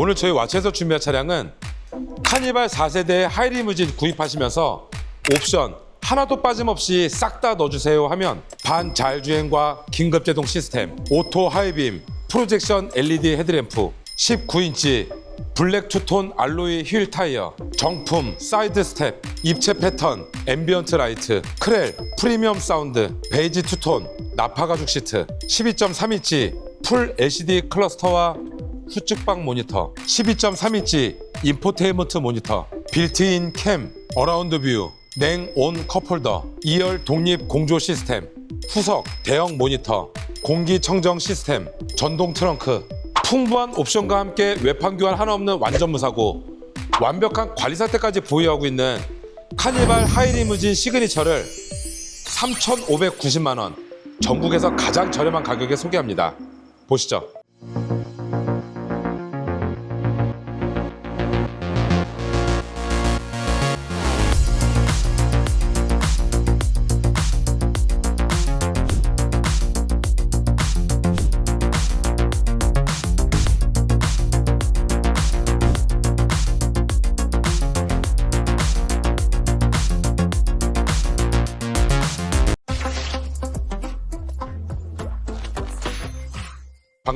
오늘 저희 와치에서 준비한 차량은 카니발 4세대 하이리무진 구입하시면서 옵션 하나도 빠짐없이 싹 다 넣어주세요 하면 반자율주행과 긴급제동 시스템, 오토 하이빔, 프로젝션 LED 헤드램프, 19인치 블랙 투톤 알로이 휠 타이어, 정품 사이드 스텝, 입체 패턴, 앰비언트 라이트, 크렐, 프리미엄 사운드, 베이지 투톤, 나파 가죽 시트, 12.3인치 풀 LCD 클러스터와 후측방 모니터, 12.3인치 인포테인먼트 모니터, 빌트인 캠, 어라운드 뷰, 냉온 컵홀더, 2열 독립 공조 시스템, 후석 대형 모니터, 공기 청정 시스템, 전동 트렁크, 풍부한 옵션과 함께 외판 교환 하나 없는 완전 무사고 완벽한 관리 상태까지 보유하고 있는 카니발 하이리무진 시그니처를 3,590만 원 전국에서 가장 저렴한 가격에 소개합니다. 보시죠.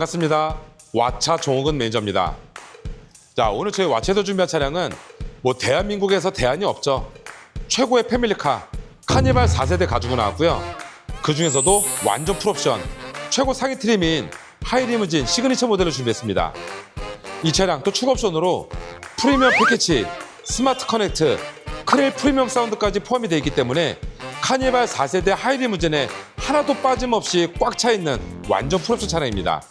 반갑습니다. 와차 종욱은 매니저입니다. 자, 오늘 저희 와차에서 준비한 차량은 뭐 대한민국에서 대안이 없죠. 최고의 패밀리카 카니발 4세대 가지고 나왔고요. 그 중에서도 완전 풀옵션 최고 상위 트림인 하이리무진 시그니처 모델을 준비했습니다. 이 차량 또 추가 옵션으로 프리미엄 패키지, 스마트 커넥트, 크렐 프리미엄 사운드까지 포함이 되어 있기 때문에 카니발 4세대 하이리무진에 하나도 빠짐없이 꽉 차 있는 완전 풀옵션 차량입니다.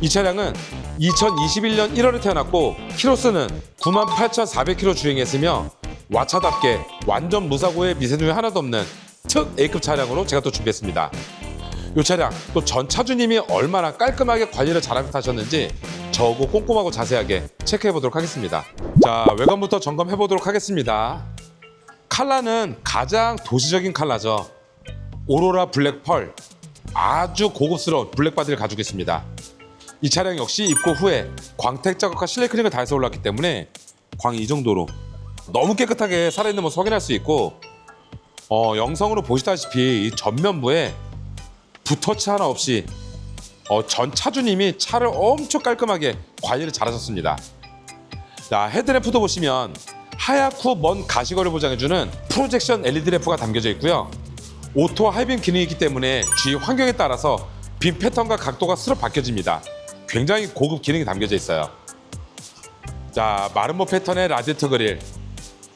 이 차량은 2021년 1월에 태어났고 키로수는 98,400km 주행했으며 와차답게 완전 무사고에 미세누이 하나도 없는 특 A급 차량으로 제가 또 준비했습니다. 이 차량 또 전 차주님이 얼마나 깔끔하게 관리를 잘하면서 하셨는지 저거 꼼꼼하고 자세하게 체크해 보도록 하겠습니다. 자 외관부터 점검해 보도록 하겠습니다. 칼라는 가장 도시적인 칼라죠. 오로라 블랙 펄 아주 고급스러운 블랙 바디를 가지고 있습니다. 이 차량 역시 입고 후에 광택 작업과 실내 클링을 다 해서 올랐기 때문에 광이 정도로 너무 깨끗하게 살아있는 모습 확인할 수 있고 어, 영상으로 보시다시피 이 전면부에 붓터치 하나 없이 어, 전 차주님이 차를 엄청 깔끔하게 관리를 잘하셨습니다. 자 헤드램프도 보시면 하얗고 먼 가시거리 보장해주는 프로젝션 LED 램프가 담겨져 있고요. 오토 하이빔 기능이 있기 때문에 주위 환경에 따라서 빔 패턴과 각도가 스로 바뀌어집니다. 굉장히 고급 기능이 담겨져 있어요. 자, 마름모 패턴의 라디에이터 그릴.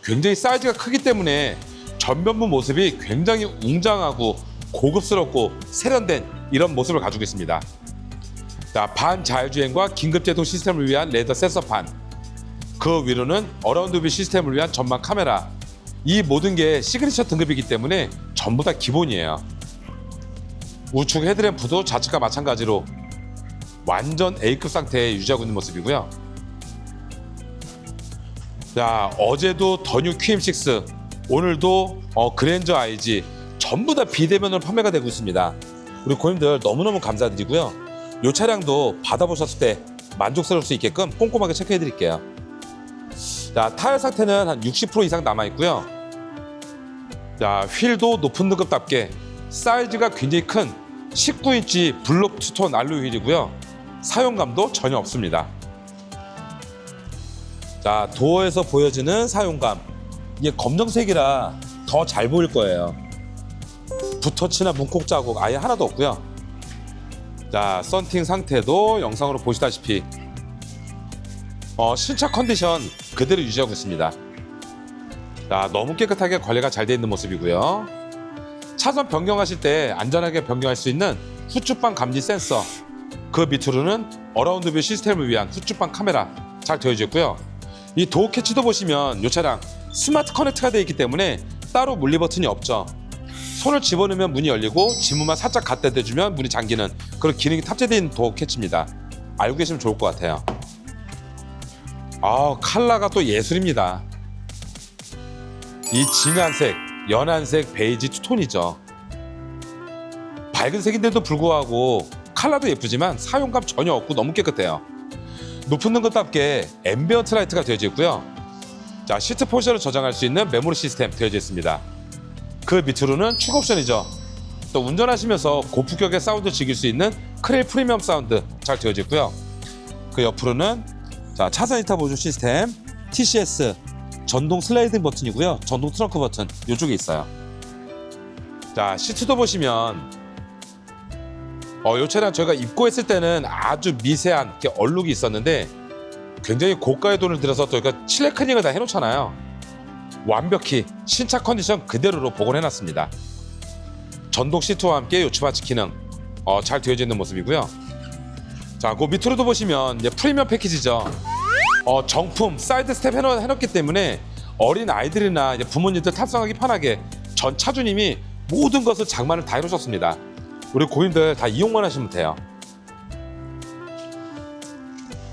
굉장히 사이즈가 크기 때문에 전면부 모습이 굉장히 웅장하고 고급스럽고 세련된 이런 모습을 가지고 있습니다. 자, 반자율주행과 긴급제동 시스템을 위한 레더 센서판. 그 위로는 어라운드 뷰 시스템을 위한 전방 카메라. 이 모든 게 시그니처 등급이기 때문에 전부 다 기본이에요. 우측 헤드램프도 좌측과 마찬가지로 완전 A급 상태에 유지하고 있는 모습이고요. 자, 어제도 더뉴 QM6, 오늘도 어, 그랜저 IG 전부 다 비대면으로 판매가 되고 있습니다. 우리 고객님들 너무너무 감사드리고요. 이 차량도 받아보셨을 때 만족스러울 수 있게끔 꼼꼼하게 체크해 드릴게요. 자, 타일 상태는 한 60% 이상 남아 있고요. 자, 휠도 높은 등급답게 사이즈가 굉장히 큰 19인치 블록 투톤 알로이 휠이고요. 사용감도 전혀 없습니다. 자, 도어에서 보여지는 사용감. 이게 검정색이라 더 잘 보일 거예요. 붓터치나 문콕 자국 아예 하나도 없고요. 자, 썬팅 상태도 영상으로 보시다시피 어, 신차 컨디션 그대로 유지하고 있습니다. 자, 너무 깨끗하게 관리가 잘돼 있는 모습이고요. 차선 변경하실 때 안전하게 변경할 수 있는 후측방 감지 센서 그 밑으로는 어라운드 뷰 시스템을 위한 후측방 카메라 잘 되어져 있고요. 이 도어 캐치도 보시면 이 차량 스마트 커넥트가 되어 있기 때문에 따로 물리 버튼이 없죠. 손을 집어넣으면 문이 열리고 지문만 살짝 갖다 대주면 문이 잠기는 그런 기능이 있는 도어 캐치입니다. 알고 계시면 좋을 것 같아요. 아 칼라가 또 예술입니다. 이 진한색, 연한색, 베이지 투톤이죠. 밝은 색인데도 불구하고 컬러도 예쁘지만 사용감 전혀 없고 너무 깨끗해요. 높은 등급답게 앰비언트 라이트가 되어져 있고요. 자, 시트 포지션을 저장할 수 있는 메모리 시스템 되어져 있습니다. 그 밑으로는 추가 옵션이죠. 또 운전하시면서 고품격의 사운드 즐길 수 있는 크레일 프리미엄 사운드 잘 되어져 있고요. 그 옆으로는 자, 차선 이타 보조 시스템 TCS 전동 슬라이딩 버튼이고요. 전동 트렁크 버튼 이쪽에 있어요. 자, 시트도 보시면 어, 이 차량 저희가 입고했을 때는 아주 미세한 이렇게 얼룩이 있었는데 굉장히 고가의 돈을 들여서 저희가 실내 클닝을 다 해놓잖아요. 완벽히 신차 컨디션 그대로로 복원해놨습니다. 전동 시트와 함께 요추마치 기능 어, 잘 되어져 있는 모습이고요. 자, 그 밑으로도 보시면 이제 프리미엄 패키지죠. 어, 정품 사이드 스텝 해놓, 해놓기 때문에 어린 아이들이나 부모님들 탑승하기 편하게 전 차주님이 모든 것을 장만을 다 해놓으셨습니다. 우리 고객님들 다 이용만 하시면 돼요.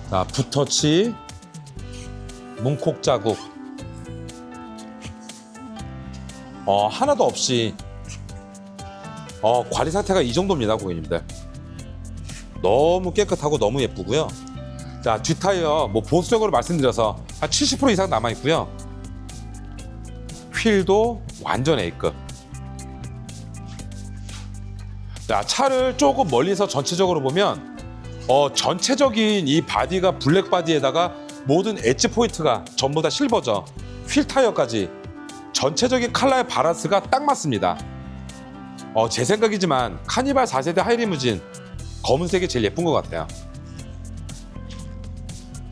자, 붓터치, 문콕 자국. 어, 하나도 없이 어, 관리 상태가 이 정도입니다, 고객님들. 너무 깨끗하고 너무 예쁘고요. 자, 뒷타이어 뭐 보수적으로 말씀드려서 한 70% 이상 남아 있고요. 휠도 완전 A급. 자, 차를 조금 멀리서 전체적으로 보면 어, 전체적인 이 바디가 블랙 바디에다가 모든 엣지 포인트가 전부 다 실버죠. 휠 타이어까지 전체적인 컬러의 바란스가 딱 맞습니다. 어, 제 생각이지만 카니발 4세대 하이리무진 검은색이 제일 예쁜 것 같아요.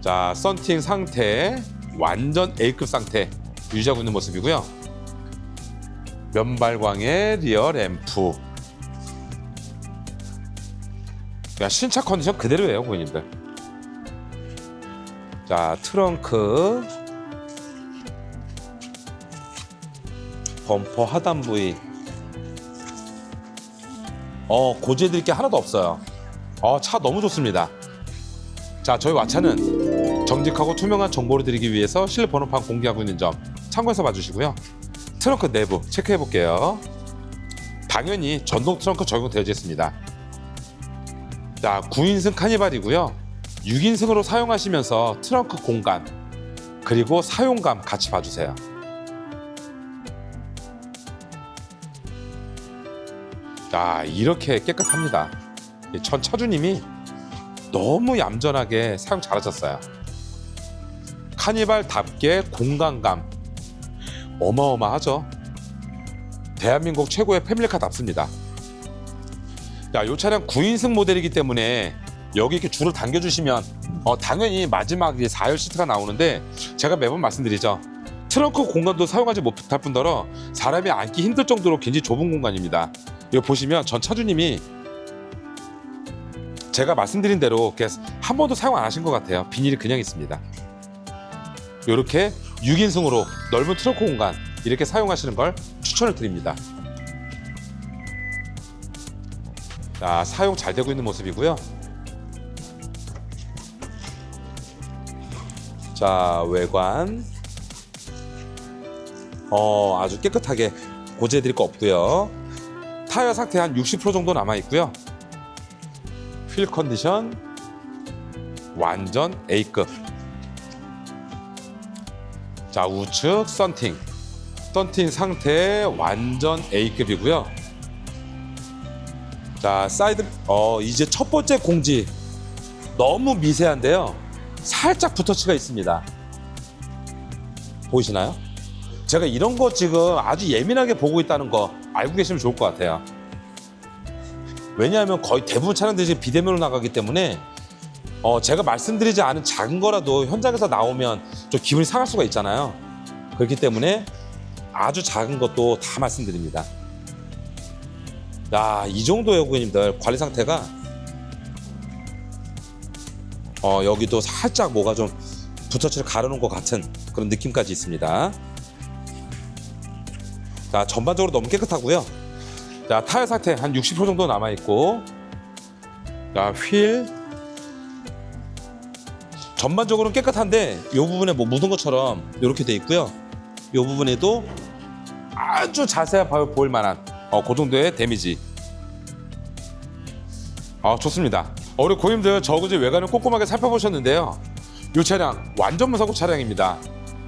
자, 썬팅 상태 완전 A급 상태 유지하고 있는 모습이고요. 면발광의 리어 램프. 그냥 신차 컨디션 그대로예요, 고객님들. 자, 트렁크. 범퍼 하단 부위. 어, 고지해드릴 게 하나도 없어요. 어, 차 너무 좋습니다. 자, 저희 와차는 정직하고 투명한 정보를 드리기 위해서 실내 번호판 공개하고 있는 점 참고해서 봐주시고요. 트렁크 내부 체크해 볼게요. 당연히 전동 트렁크 적용되어져 있습니다. 자, 9인승 카니발이고요. 6인승으로 사용하시면서 트렁크 공간 그리고 사용감 같이 봐주세요. 자, 이렇게 깨끗합니다. 전 차주님이 너무 얌전하게 사용 잘하셨어요. 카니발답게 공간감 어마어마하죠. 대한민국 최고의 패밀리카답습니다. 자, 이 차량 9인승 모델이기 때문에 여기 이렇게 줄을 당겨주시면 어, 당연히 마지막 이제 4열 시트가 나오는데 제가 매번 말씀드리죠. 트렁크 공간도 사용하지 못할 뿐더러 사람이 앉기 힘들 정도로 굉장히 좁은 공간입니다. 이거 보시면 전 차주님이 제가 말씀드린 대로 한 번도 사용 안 하신 것 같아요. 비닐이 그냥 있습니다. 이렇게 6인승으로 넓은 트렁크 공간 이렇게 사용하시는 걸 추천을 드립니다. 자, 사용 잘 되고 있는 모습이고요. 자, 외관. 어, 아주 깨끗하게 고지해 드릴 거 없고요. 타이어 상태 한 60% 정도 남아 있고요. 휠 컨디션 완전 A급. 자, 우측 썬팅. 썬팅 상태 완전 A급이고요. 자, 사이드 어, 이제 첫 번째 공지 너무 미세한데요. 살짝 붓터치가 있습니다. 보이시나요? 제가 이런 거 지금 아주 예민하게 보고 있다는 거 알고 계시면 좋을 것 같아요. 왜냐하면 거의 대부분 차량들이 비대면으로 나가기 때문에 어, 제가 말씀드리지 않은 작은 거라도 현장에서 나오면 좀 기분이 상할 수가 있잖아요. 그렇기 때문에 아주 작은 것도 다 말씀드립니다. 야, 이 정도예요, 고객님들. 관리 상태가 어, 여기도 살짝 뭐가 좀 붓터치를 가려놓은 것 같은 그런 느낌까지 있습니다. 자, 전반적으로 너무 깨끗하고요. 자, 타이어 상태 한 60% 정도 남아 있고, 자, 휠 전반적으로는 깨끗한데 이 부분에 뭐 묻은 것처럼 이렇게 돼 있고요. 이 부분에도 아주 자세히 봐- 보일 만한 어, 그 정도의 데미지. 어, 좋습니다. 어, 우리 고객님들 저그지 외관을 꼼꼼하게 살펴보셨는데요. 이 차량 완전 무사고 차량입니다.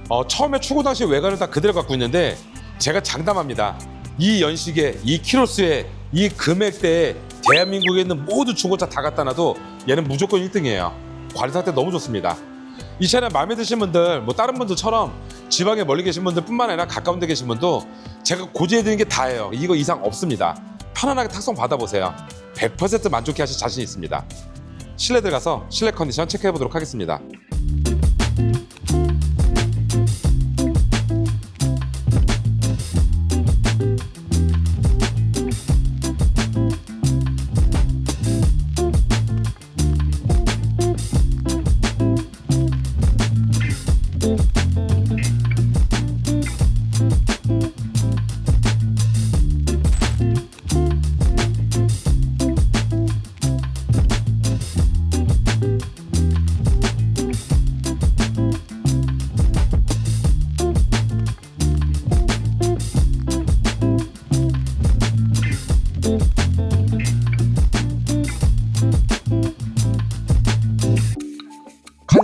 어, 처음에 출고 당시 외관을 다 그대로 갖고 있는데 제가 장담합니다. 이 연식에 이 키로수에 이 금액대에 대한민국에 있는 모든 중고차 다 갖다 놔도 얘는 무조건 1등이에요. 관리 상태 너무 좋습니다. 이 차량 마음에 드신 분들 뭐 다른 분들처럼 지방에 멀리 계신 분들뿐만 아니라 가까운 데 계신 분도 제가 고지해 드리는 게 다예요. 이거 이상 없습니다. 편안하게 탁송 받아보세요. 100% 만족해 하실 자신 있습니다. 실내 들어가서 실내 컨디션 체크해 보도록 하겠습니다.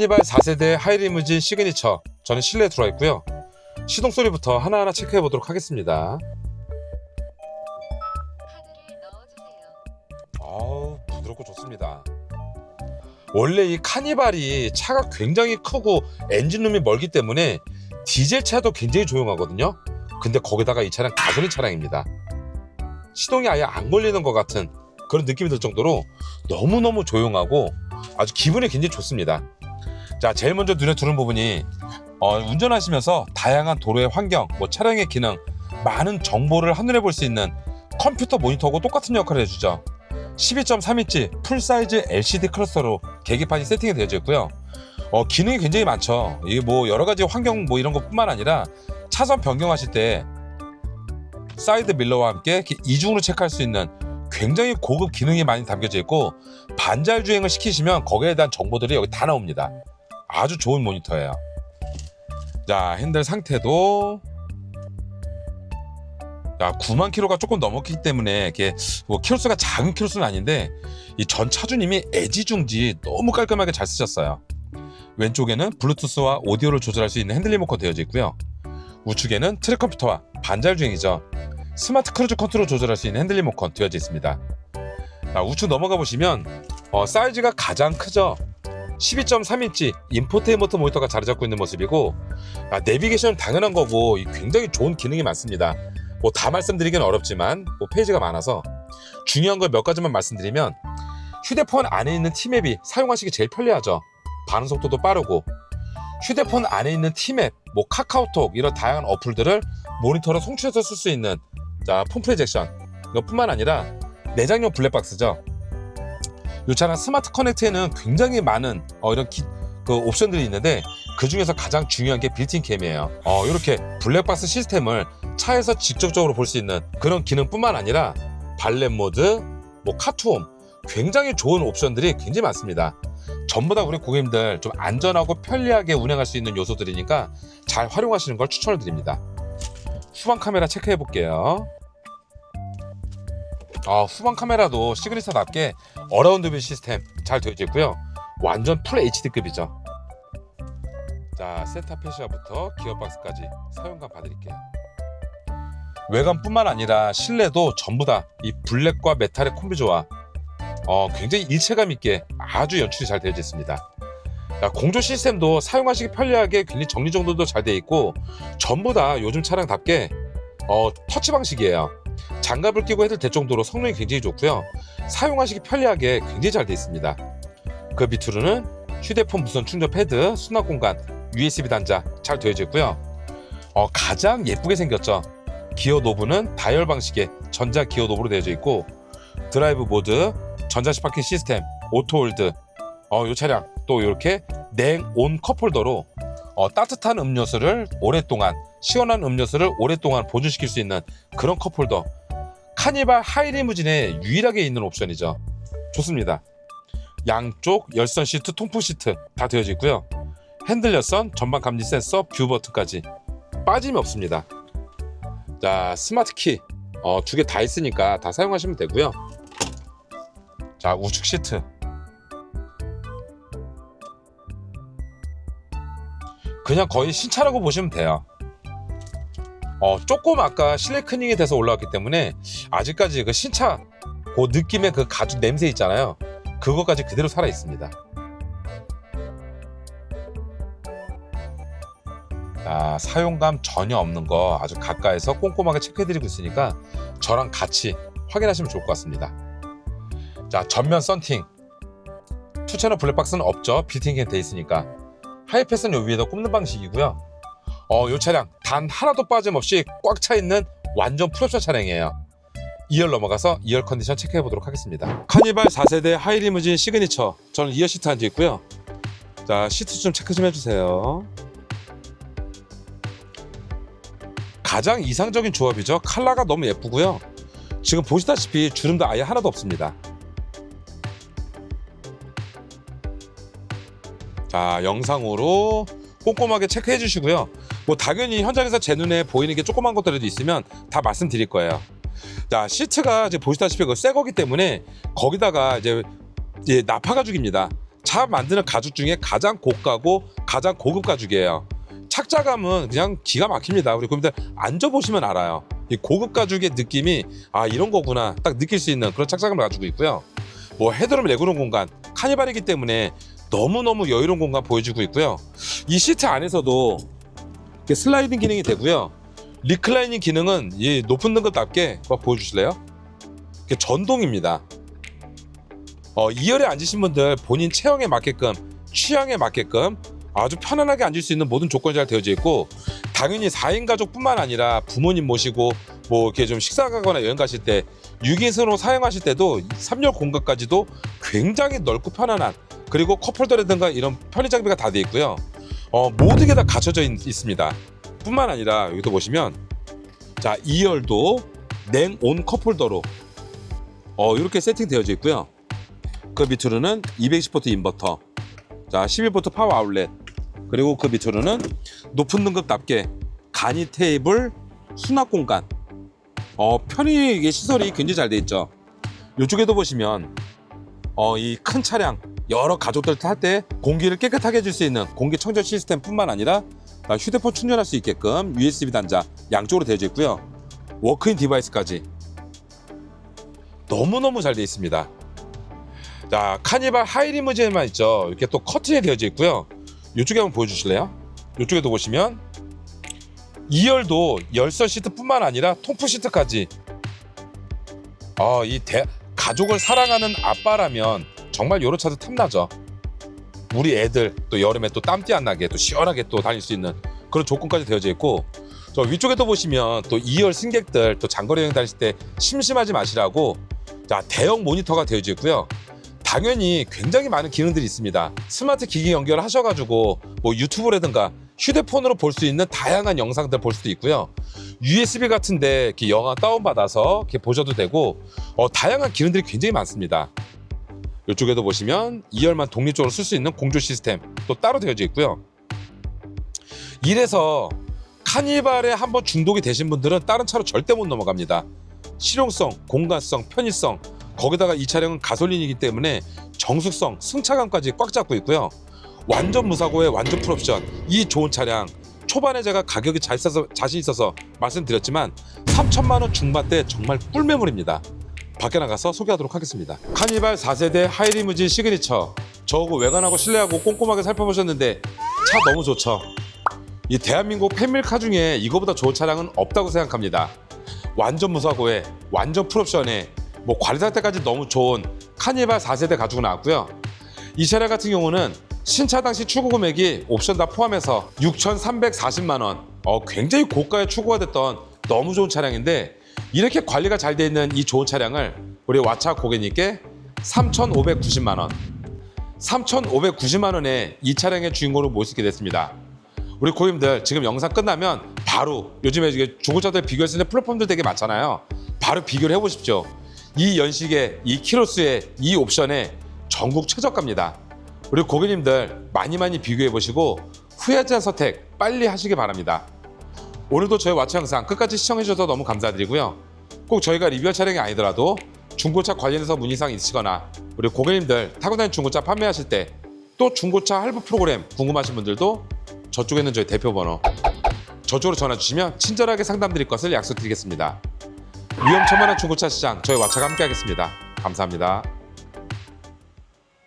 카니발 4세대 하이리무진 시그니처. 저는 실내에 들어와 있고요. 시동 소리부터 하나하나 체크해 보도록 하겠습니다. 아우 부드럽고 좋습니다. 원래 이 카니발이 차가 굉장히 크고 엔진룸이 멀기 때문에 디젤 차도 굉장히 조용하거든요. 근데 거기다가 이 차량 가솔린 차량입니다. 시동이 아예 안 걸리는 것 같은 그런 느낌이 들 정도로 너무너무 조용하고 아주 기분이 굉장히 좋습니다 자 제일 먼저 눈에 들어온 부분이 어, 운전하시면서 다양한 도로의 환경, 뭐 차량의 기능, 많은 정보를 한눈에 볼 수 있는 컴퓨터 모니터하고 똑같은 역할을 해주죠. 12.3인치 풀사이즈 LCD 클러스터로 계기판이 세팅이 되어져 있고요. 어, 기능이 굉장히 많죠. 이게 뭐 여러 가지 환경 뭐 이런 것뿐만 아니라 차선 변경하실 때 사이드 밀러와 함께 이중으로 체크할 수 있는 굉장히 고급 기능이 많이 담겨져 있고 반잘 주행을 시키시면 거기에 대한 정보들이 여기 다 나옵니다. 아주 좋은 모니터예요. 자, 핸들 상태도 야, 9만 킬로가 조금 넘었기 때문에 이게 뭐 킬로수가 작은 킬로수는 아닌데 이 전 차주님이 애지중지 너무 깔끔하게 잘 쓰셨어요. 왼쪽에는 블루투스와 오디오를 조절할 수 있는 핸들 리모컨 되어져 있고요. 우측에는 트랙 컴퓨터와 반잘 주행이죠. 스마트 크루즈 컨트롤 조절할 수 있는 핸들 리모컨 되어져 있습니다. 자, 우측 넘어가 보시면 어, 사이즈가 가장 크죠. 12.3인치 인포테인먼트 모니터가 자리 잡고 있는 모습이고 아, 내비게이션은 당연한 거고 이 굉장히 좋은 기능이 많습니다. 뭐 다 말씀드리기는 어렵지만 뭐 페이지가 많아서 중요한 걸 몇 가지만 말씀드리면 휴대폰 안에 있는 티맵이 사용하시기 제일 편리하죠. 반응 속도도 빠르고 휴대폰 안에 있는 티맵, 뭐 카카오톡 이런 다양한 어플들을 모니터로 송출해서 쓸 수 있는 자, 폰 프로젝션 이것뿐만 아니라 내장용 블랙박스죠. 이 차량 스마트 커넥트에는 굉장히 많은 어, 이런 기- 그 옵션들이 있는데 그 중에서 가장 중요한 게 빌트인 캠이에요. 어, 이렇게 블랙박스 시스템을 차에서 직접적으로 볼 수 있는 그런 기능뿐만 아니라 발렛 모드, 뭐 카투홈 굉장히 좋은 옵션들이 굉장히 많습니다. 전부 다 우리 고객님들 좀 안전하고 편리하게 운행할 수 있는 요소들이니까 잘 활용하시는 걸 추천을 드립니다. 후방 카메라 체크해 볼게요. 아, 후방 카메라도 시그니처답게 어라운드 뷰 시스템 잘 되어 있고요. 완전 풀 HD급이죠. 자, 센터 페시아부터 기어박스까지 사용감 봐드릴게요. 외관뿐만 아니라 실내도 전부 다 이 블랙과 메탈의 콤비조와 어, 굉장히 일체감 있게 아주 연출이 잘 되어 있습니다. 자, 공조 시스템도 사용하시기 편리하게 굉장히 정리 정돈도 잘 되어 있고 전부 다 요즘 차량답게 어, 터치 방식이에요. 장갑을 끼고 해도 될 정도로 성능이 굉장히 좋고요. 사용하시기 편리하게 굉장히 잘 되어 있습니다. 그 밑으로는 휴대폰 무선 충전 패드, 수납 공간, USB 단자 잘 되어져 있고요. 어, 가장 예쁘게 생겼죠. 기어 노브는 다이얼 방식의 전자 기어 노브로 되어져 있고 드라이브 모드, 전자식 파킹 시스템, 오토 홀드. 어, 이 차량 또 이렇게 냉온 컵홀더로 어, 따뜻한 음료수를 오랫동안 시원한 음료수를 오랫동안 보존시킬 수 있는 그런 컵홀더 카니발 하이리무진에 유일하게 있는 옵션이죠. 좋습니다. 양쪽 열선 시트 통풍 시트 다 되어져 있고요. 핸들 열선 전방 감지 센서 뷰 버튼까지 빠짐이 없습니다. 자 스마트 키두개다 어, 있으니까 다 사용하시면 되고요. 자 우측 시트. 그냥 거의 신차라고 보시면 돼요. 어, 조금 아까 실내 클닝이 돼서 올라왔기 때문에 아직까지 그 신차 그 느낌의 그 가죽 냄새 있잖아요. 그거까지 그대로 살아 있습니다. 자, 사용감 전혀 없는 거 아주 가까이서 꼼꼼하게 체크해드리고 있으니까 저랑 같이 확인하시면 좋을 것 같습니다. 자, 전면 썬팅. 투채널 블랙박스는 없죠. 빌팅이 돼 있으니까. 하이패스는 요 위에다 꼽는 방식이고요. 어, 요 차량 단 하나도 빠짐없이 꽉 차 있는 완전 풀옵션 차량이에요. 2열 넘어가서 2열 컨디션 체크해 보도록 하겠습니다. 카니발 4세대 하이리무진 시그니처. 저는 2열 시트 앉아 있고요. 자, 시트 좀 체크 좀 해주세요. 가장 이상적인 조합이죠. 컬러가 너무 예쁘고요. 지금 보시다시피 주름도 아예 하나도 없습니다. 자, 영상으로 꼼꼼하게 체크해 주시고요. 뭐 당연히 현장에서 제 눈에 보이는 게 조그만 것들도 있으면 다 말씀드릴 거예요. 자, 시트가 지금 보시다시피 그새 거기 때문에 거기다가 이제, 이제 나파 가죽입니다. 차 만드는 가죽 중에 가장 고가고 가장 고급 가죽이에요. 착자감은 그냥 기가 막힙니다. 우리 고객님들 앉아보시면 알아요. 이 고급 가죽의 느낌이 아 이런 거구나 딱 느낄 수 있는 그런 착자감을 가지고 있고요. 뭐 헤드룸 레그룸 공간 카니발이기 때문에 너무너무 여유로운 공간 보여주고 있고요. 이 시트 안에서도 슬라이딩 기능이 되고요. 리클라이닝 기능은 이 높은 등급답게 막 보여주실래요? 전동입니다. 어, 2열에 앉으신 분들 본인 체형에 맞게끔 취향에 맞게끔 아주 편안하게 앉을 수 있는 모든 조건이 잘 되어져 있고 당연히 4인 가족뿐만 아니라 부모님 모시고 뭐 이렇게 좀 식사 가거나 여행 가실 때 6인승으로 사용하실 때도 3열 공간까지도 굉장히 넓고 편안한 그리고 컵홀더라든가 이런 편의 장비가 다 되어 있고요. 어, 모든 게 다 갖춰져 있, 있습니다. 뿐만 아니라 여기도 보시면 자 2열도 냉온 컵홀더로 어, 이렇게 세팅되어져 있고요. 그 밑으로는 220V 인버터 자 11V 파워 아울렛 그리고 그 밑으로는 높은 등급답게 간이 테이블 수납 공간 어 편의 시설이 굉장히 잘 돼 있죠 이쪽에도 보시면 어 이 큰 차량 여러 가족들 탈 때 공기를 깨끗하게 해줄 수 있는 공기 청정 시스템뿐만 아니라 휴대폰 충전할 수 있게끔 USB 단자 양쪽으로 되어져 있고요. 워크인 디바이스까지 너무너무 잘돼 있습니다. 자 카니발 하이리무진만 있죠. 이렇게 또 커튼이 되어져 있고요. 이쪽에 한번 보여주실래요? 이쪽에도 보시면 2열도 열선 시트뿐만 아니라 통풍 시트까지. 어, 이 대, 가족을 사랑하는 아빠라면 정말 요런 차도 탐나죠 우리 애들 또 여름에 또 땀띠 안 나게 또 시원하게 또 다닐 수 있는 그런 조건까지 되어져 있고 저 위쪽에도 보시면 또 2열 승객들 또 장거리 여행 다닐 때 심심하지 마시라고 자 대형 모니터가 되어져 있고요 당연히 굉장히 많은 기능들이 있습니다. 스마트 기기 연결하셔가지고 뭐 유튜브라든가 휴대폰으로 볼 수 있는 다양한 영상들 볼 수도 있고요. USB 같은데 이렇게 영화 다운받아서 이렇게 보셔도 되고 어, 다양한 기능들이 굉장히 많습니다. 이쪽에도 보시면 2열만 독립적으로 쓸 수 있는 공조 시스템 또 따로 되어져 있고요. 이래서 카니발에 한번 중독이 되신 분들은 다른 차로 절대 못 넘어갑니다. 실용성, 공간성, 편의성 거기다가 이 차량은 가솔린이기 때문에 정숙성, 승차감까지 꽉 잡고 있고요. 완전 무사고의 완전 풀옵션. 이 좋은 차량 초반에 제가 가격이 잘 써서 자신 있어서 말씀드렸지만 3천만 원 중반대 정말 꿀매물입니다. 밖에 나가서 소개하도록 하겠습니다. 카니발 4세대 하이리무진 시그니처. 저하고 외관하고 실내하고 꼼꼼하게 살펴보셨는데 차 너무 좋죠. 이 대한민국 팬밀카 중에 이거보다 좋은 차량은 없다고 생각합니다. 완전 무사고에 완전 풀옵션에 뭐 관리 상태까지 너무 좋은 카니발 4세대 가지고 나왔고요. 이 차량 같은 경우는 신차 당시 출고 금액이 옵션 다 포함해서 6,340만 원. 어, 굉장히 고가에 출고가 됐던 너무 좋은 차량인데 이렇게 관리가 잘 돼 있는 이 좋은 차량을 우리 와차 고객님께 3,590만 원. 3,590만 원에 이 차량의 주인공으로 모시게 됐습니다. 우리 고객님들 지금 영상 끝나면 바로 요즘에 중고차들 비교할 수 있는 플랫폼들 되게 많잖아요. 바로 비교를 해보십시오. 이 연식에 이 키로수에 이 옵션에 전국 최저가입니다. 우리 고객님들 많이 많이 비교해 보시고 후회하지 않은 선택 빨리 하시기 바랍니다. 오늘도 저희 와치 영상 끝까지 시청해 주셔서 너무 감사드리고요. 꼭 저희가 리뷰할 차량이 아니더라도 중고차 관련해서 문의사항 있으시거나 우리 고객님들 타고 다니는 중고차 판매하실 때 또 중고차 할부 프로그램 궁금하신 분들도 저쪽에 있는 저희 대표 번호. 저쪽으로 전화 주시면 친절하게 상담 드릴 것을 약속드리겠습니다. 위험천만한 중고차 시장 저희 와차가 함께하겠습니다. 감사합니다.